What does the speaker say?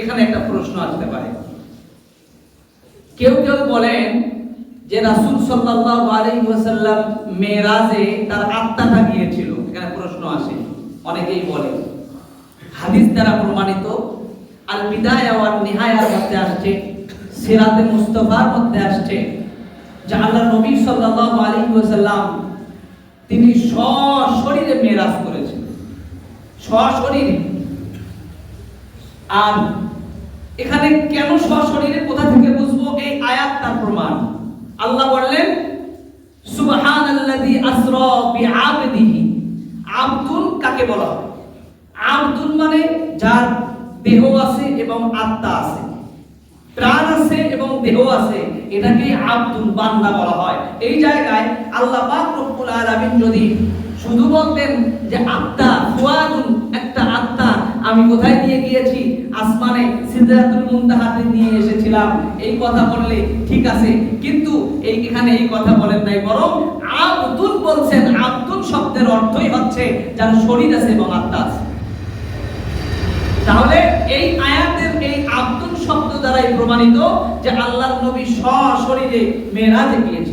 এখানে একটা প্রশ্ন আসতে পারে। কেউ কেউ বলেন যে রাসূল সাল্লাল্লাহু আলাইহি ওয়াসাল্লাম মেরাজে তার আত্মাটা গিয়েছিল এখানে প্রশ্ন আসে, অনেকেই বলে। হাদিস দ্বারা প্রমাণিত, আল বিদায়া ওয়ান নিহায়ার মধ্যে আসছে, সিরাতে মুস্তাফার মধ্যে আসছে, যে আল্লাহ নবী সাল্লাল্লাহু আলাইহি ওয়াসাল্লাম তিনি সশরীরে মেরাজ করেছেন। সশরীরে আর এখানে কেন সশরীরে কোথা থেকে বুঝব এই আয়াত তার প্রমাণ? আল্লাহ বললেন, সুবহানাল্লাযী আসরা বিআবদিহি। আব্দুল কাকে বলা হয়? আব্দুল মানে যার দেহ আছে এবং আত্মা আছে। প্রাণ আছে এবং দেহ আছে, এটাকে আব্দুল বান্দা বলা হয়। এই জায়গায় আল্লাহ পাক রব্বুল আলামিন যদি শুধু বলতেন যে আত্মা আত্মা আমি কোথায় নিয়ে গিয়েছি? আসমানে সিদরাতুল মুনতাহাতে নিয়ে এসেছিলাম। এই কথা বললে ঠিক আছে, কিন্তু এই এখানে এই কথা বলেন নাই, বরং আব্দুল বলছেন, আব্দুল শব্দের অর্থই হচ্ছে যার শরীর আছে এবং আত্মা আছে তাহলে এই আয়াতের এই আব্দুল শব্দ দ্বারাই প্রমাণিত যে আল্লাহর নবী সশরীরে মেরাজে গিয়েছে